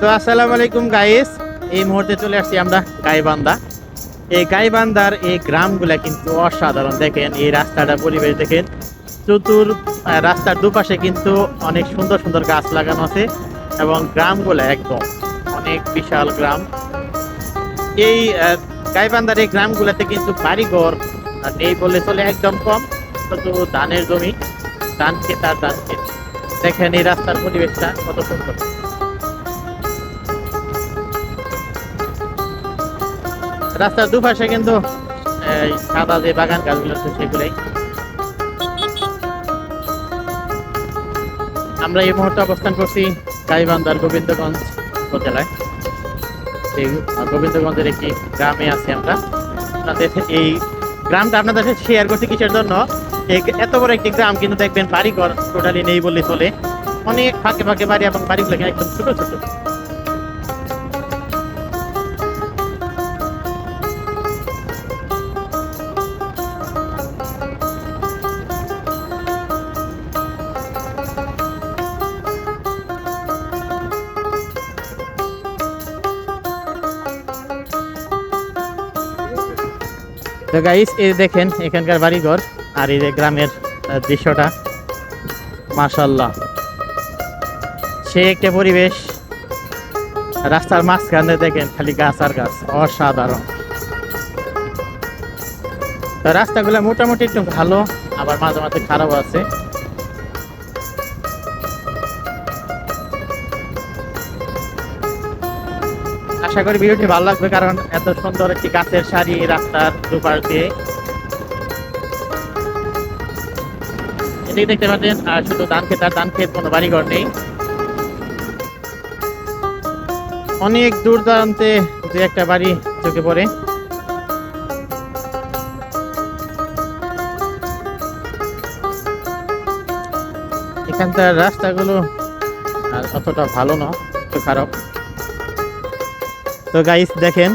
তো আসসালামু আলাইকুম গাইস এই মুহূর্তে চলে আসছি আমরা গাইবান্ধা। এই গাইবান্ধার এই গ্রামগুলা কিন্তু অসাধারণ। দেখেন, এই রাস্তাটা পরিবেশ দেখেন। চতুর রাস্তার দুপাশে কিন্তু অনেক সুন্দর সুন্দর গাছ লাগানো আছে এবং গ্রামগুলো একদম অনেক বিশাল গ্রাম। এই গাইবান্ধার এই গ্রামগুলোতে কিন্তু বাড়িঘর নেই বলে চলে একদম কম, শুধু ধানের জমি, ধান আর ধান ক্ষেত দেখেন এই রাস্তার পরিবেশটা কত সুন্দর। রাস্তার দুপাশে কিন্তু সাদা যে বাগান গাছগুলো আছে সেগুলোই। আমরা এই মুহূর্তে অবস্থান করছি গাইবান্ধার গোবিন্দগঞ্জ উপজেলায়। এই গোবিন্দগঞ্জের একটি গ্রামে আছি আমরা। এই গ্রামটা আপনাদের সাথে শেয়ার করছি কিসের জন্য? এত বড় একটি গ্রাম কিন্তু দেখবেন বাড়িঘর টোটালি নেই বলে চলে। অনেক ফাঁকে ফাঁকে বাড়ি এবং বাড়িগুলো একদম ছোট ছোট। তো গাইস এই দেখেন, এখানকার বাড়িঘর আর এই যে গ্রামের দৃশ্যটা। মাশাল্লাহ সে একটা পরিবেশ। রাস্তার মাঝখানে দেখেন, খালি গাছ আর গাছ। অসাধারণ। রাস্তাগুলো মোটামুটি একটু ভালো, আবার মাঝে মাঝে খারাপ আছে। আশা করি ভিডিওটি ভালো লাগবে, কারণ এত সুন্দর একটি গাছের সারি রাস্তার দুপাশ দিয়ে। এদিকে দেখতে পাচ্ছেন, আর শুধু ধান ক্ষেত, আর ধান ক্ষেত কোনো বাড়িঘর নেই। অনেক দূর দূরান্তে যে একটা বাড়ি চোখে পড়ে। এখানকার রাস্তাগুলো অতটা ভালো না খারাপ। তো গাইস দেখেন,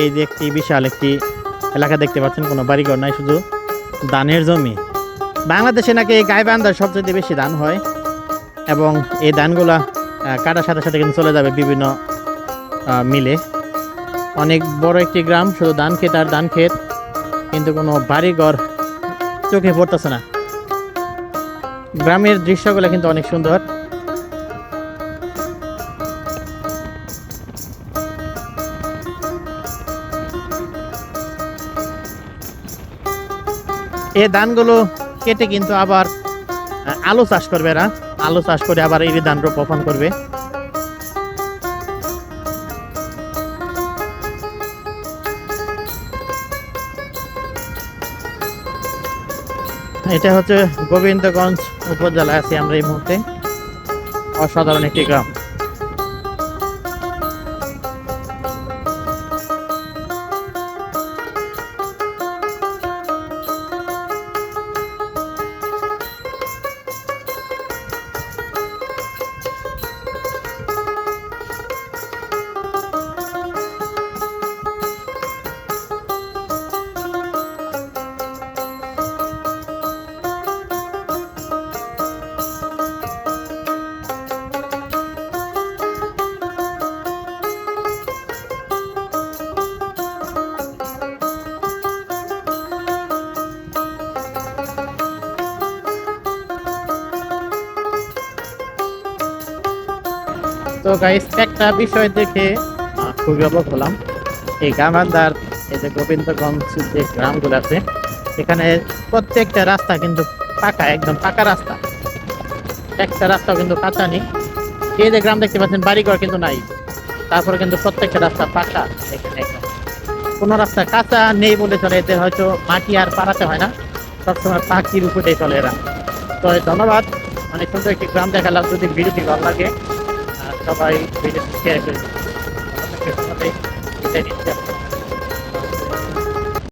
এই যে একটি বিশাল একটি এলাকা দেখতে পাচ্ছেন, কোনো বাড়িঘর নাই, শুধু ধানের জমি। বাংলাদেশে নাকি এই গাইবান্ধার সবচেয়ে বেশি ধান হয় এবং এই ধানগুলা কাটার সাথে সাথে কিন্তু চলে যাবে বিভিন্ন মিলে। অনেক বড় একটি গ্রাম, শুধু ধান ক্ষেত আর ধান ক্ষেত, কিন্তু কোনো বাড়িঘর চোখে পড়তেছে না। গ্রামের দৃশ্যগুলো কিন্তু অনেক সুন্দর। এই ধানগুলো কেটে কিন্তু আবার আলু চাষ করবে এরা। আলু চাষ করে আবার এই ধান রোপণ করবে। এটা হচ্ছে গোবিন্দগঞ্জ উপজেলায় আছি আমরা এই মুহূর্তে। অসাধারণ একটি গ্রাম। তো গাইস একটা বিষয় দেখে খুবই অবাক হলাম। এই গামান্দার এই যে গোবিন্দগঞ্জ যে গ্রামগুলো আছে, এখানে প্রত্যেকটা রাস্তা কিন্তু পাকা, একদম পাকা রাস্তা। একটা রাস্তা কিন্তু কাঁচা নেই। এই যে গ্রাম দেখতে পাচ্ছেন, বাড়িঘর কিন্তু নাই। তারপরে কিন্তু প্রত্যেকটা রাস্তা পাকা এখানে কোনো রাস্তা কাঁচা নেই বলে চলে, এতে হয়তো মাটি আর পাড়াতে হয় না। সবসময় পাখির উপরে চলে এরা। তো ধন্যবাদ। অনেক সুন্দর একটি গ্রাম দেখালাম। যদি ভিডিওটি ভালো লাগে সবাই ভিডিওটি শেয়ার করে দিন।